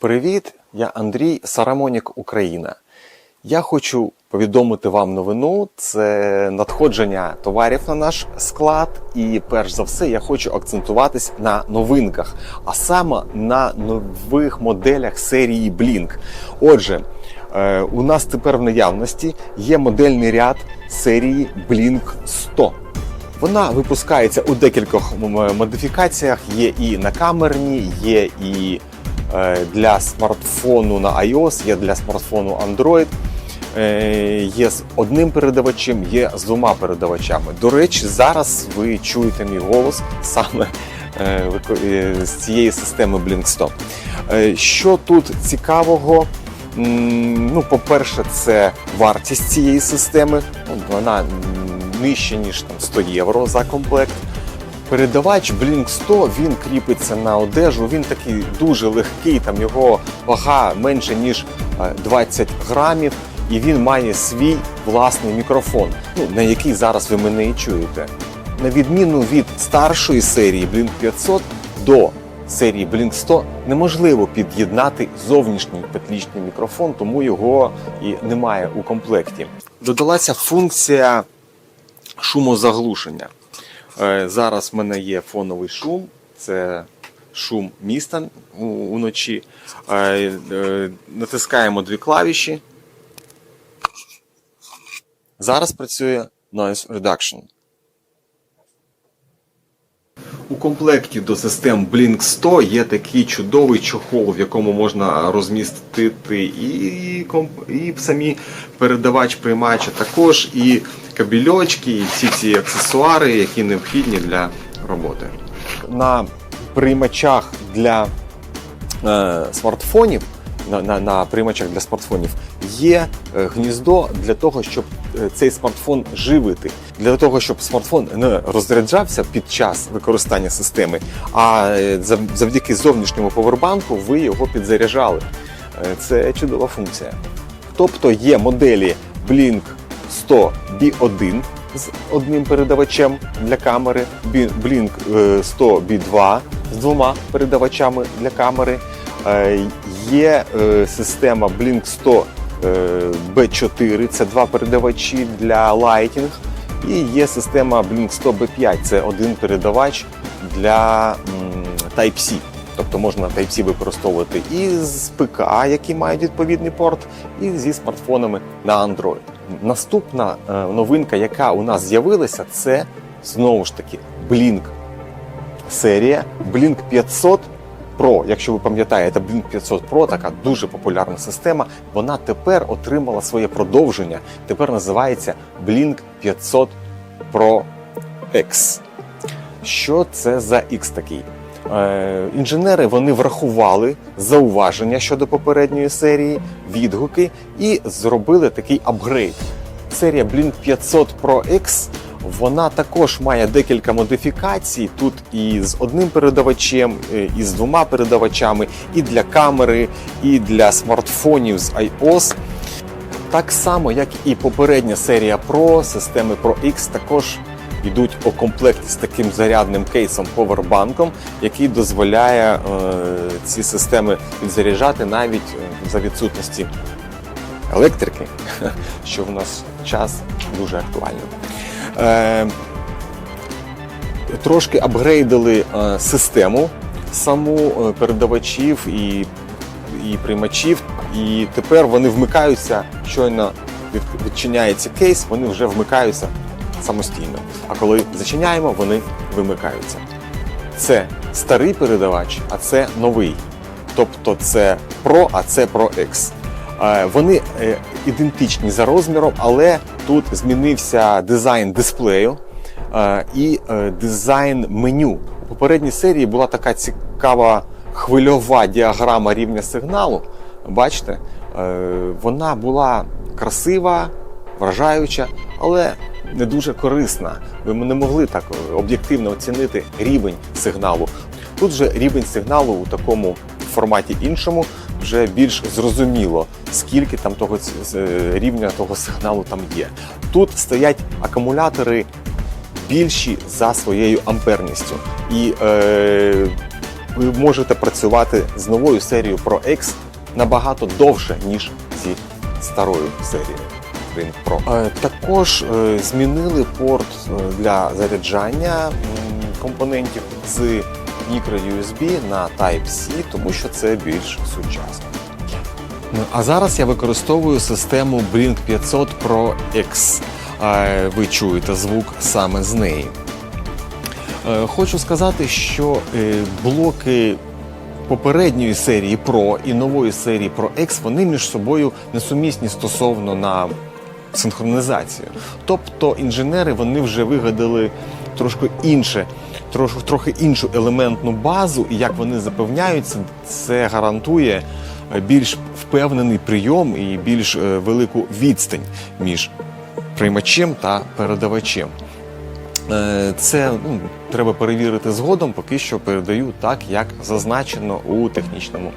Привіт, я Андрій Сарамонік Україна. Я хочу повідомити вам новину. Це надходження товарів на наш склад. І перш за все, я хочу акцентуватись на новинках, а саме на нових моделях серії Blink. Отже, е, у нас тепер в наявності є модельний ряд серії Blink 100. Вона випускається у декількох модифікаціях. Є і на камерні, є і для смартфону на iOS, є для смартфону Android. Е, Є з одним передавачем, є з двома передавачами. До речі, зараз ви чуєте мій голос саме е, е, з цієї системи Blink 100. Е, Що тут цікавого? Ну, по-перше, це вартість цієї системи. Ну, Вона нижче, ніж там 100 євро за комплект. Передавач Blink 100 він кріпиться на одежу. Він такий дуже легкий, там його вага менше ніж е, 20 грамів, і він має свій власний мікрофон, ну на який зараз ви мене і чуєте. На відміну від старшої серії Blink 500 до серії Blink 100 неможливо під'єднати зовнішній петлічний мікрофон, тому його і немає у комплекті. Додалася функція шумозаглушення. Е, Зараз в мене є фоновий шум, це шум міста уночі. Е, е, Натискаємо дві клавіші. Зараз працює Noise Reduction. У комплекті до систем Blink 100 є такий чудовий чохол, в якому можна розмістити і, і самі передавач приймача, також і кабельочки, і всі ці аксесуари, які необхідні для роботи. На приймачах для е, смартфонів, на, на, на приймачах для смартфонів є е, гніздо для того, щоб е, цей смартфон живити, для того, щоб смартфон не розряджався під час використання системи, а е, завдяки зовнішньому повербанку ви його підзаряджали. Це чудова функція. Тобто є моделі Blink 100 B1 з одним передавачем для камери, Blink е, 100 B2 з двома передавачами для камери. Е, Є е, система Blink 100 е, B4, це два передавачі для Lighting. І є система Blink 100 B5, це один передавач для Type-C. Тобто можна Type-C використовувати і з ПК, які мають відповідний порт, і зі смартфонами на Android. Наступна е, новинка, яка у нас з'явилася, це знову ж таки Blink серія Blink 500 Pro. Якщо ви пам'ятаєте, Blink 500 Pro така дуже популярна система. Вона тепер отримала своє продовження. Тепер називається Blink 500 Pro X. Що це за X такий? Е, інженери вони врахували зауваження щодо попередньої серії, відгуки і зробили такий апгрейд. Серія Blink 500 Pro X вона також має декілька модифікацій. Тут і з одним передавачем, е, і з двома передавачами, і для камери, і для смартфонів з iOS. Так само, як і попередня серія Pro, системи Pro X також йдуть у комплекті з таким зарядним кейсом повербанком, який дозволяє е, ці системи підзаряджати навіть е, за відсутності електрики, що в нас час дуже актуально. Е, трошки апгрейдили е, систему саму е, передавачів і, і приймачів, і тепер вони вмикаються, щойно відчиняється кейс, вони вже вмикаються самостійно. А коли зачиняємо, вони вимикаються. Це старий передавач, а це новий. Тобто це Pro, а це Pro X. Е, Вони е, ідентичні за розміром, але тут змінився дизайн дисплею е, і дизайн меню. У попередній серії була така цікава хвильова діаграма рівня сигналу. Бачите, вона була красива, вражаюча, але не дуже корисна. Ви не могли так об'єктивно оцінити рівень сигналу. Тут же рівень сигналу у такому форматі іншому вже більш зрозуміло, скільки там того е, рівня того сигналу там є. Тут стоять акумулятори більші за своєю амперністю. І е, ви можете працювати з новою серією Pro X набагато довше, ніж зі старою серією Blink Pro. Е, Також е, змінили порт е, для заряджання компонентів з microUSB на Type-C, тому що це більш сучасно. Ну, А зараз я використовую систему Blink 500 Pro X. Ви чуєте звук саме з неї. Хочу сказати, що блоки попередньої серії Pro і нової серії Pro X вони між собою несумісні стосовно на синхронізацію. Тобто інженери вони вже вигадали трошки інше, трошки, трохи іншу елементну базу, і як вони запевняються, це гарантує е, більш впевнений прийом і більш е, велику відстань між приймачем та передавачем. Е, Це ну, треба перевірити згодом, поки що передаю так, як зазначено у технічному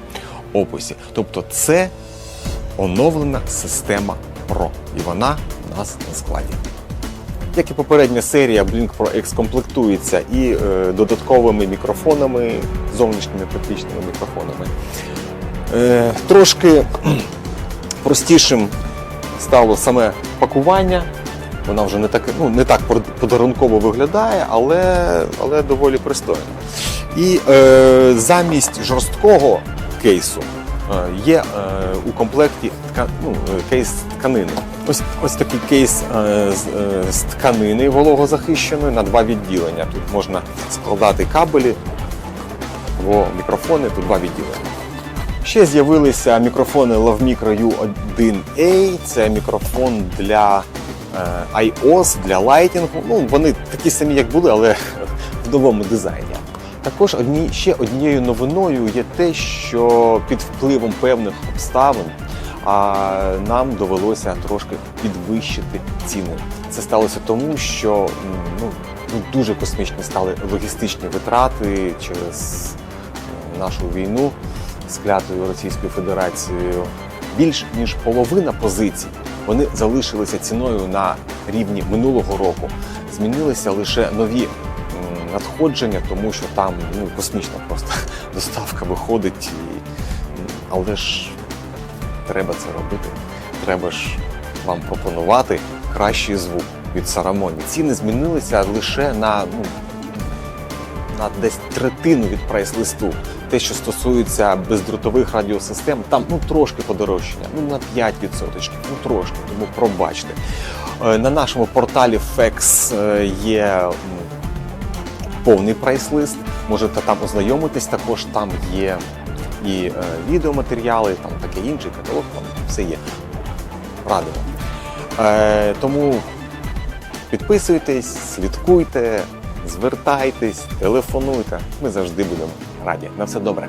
описі. Тобто це оновлена система Pro, і вона у нас на складі. Як і попередня серія, Blink Pro X комплектується і е, додатковими мікрофонами, зовнішніми практичними мікрофонами. Е, трошки простішим стало саме пакування. Вона вже не так, ну, не так подарунково виглядає, але, але доволі пристойно. І е, замість жорсткого кейсу є е, у комплекті ну, е, кейс тканини. Ось, ось такий кейс е, з, е, тканини вологозахищеної на два відділення. Тут можна складати кабелі або мікрофони, тут два відділення. Ще з'явилися мікрофони LoveMicro U1A. Це мікрофон для е, iOS, для лайтінгу. Ну, вони такі самі, як були, але в новому дизайні. Також одні, ще однією новиною є те, що під впливом певних обставин а, нам довелося трошки підвищити ціни. Це сталося тому, що ну, ну, дуже космічні стали логістичні витрати через е, нашу війну з клятою Російською Федерацією. Більш ніж половина позицій вони залишилися ціною на рівні минулого року. Змінилися лише нові надходження, тому що там ну, космічна просто доставка виходить. І, але ж треба це робити. Треба ж вам пропонувати кращий звук від Сарамоні. Ціни змінилися лише на ну, на десь третину від прайс-листу. Те, що стосується бездротових радіосистем, там ну трошки подорожчання, ну на 5%, ну трошки, тому пробачте. Е, На нашому порталі FEX е, є повний прайс-лист. Можете там ознайомитись, також там є і е, відеоматеріали, там таке інше, каталог, там все є. Радимо. Е, тому підписуйтесь, слідкуйте, звертайтесь, телефонуйте. Ми завжди будемо раді. На все добре.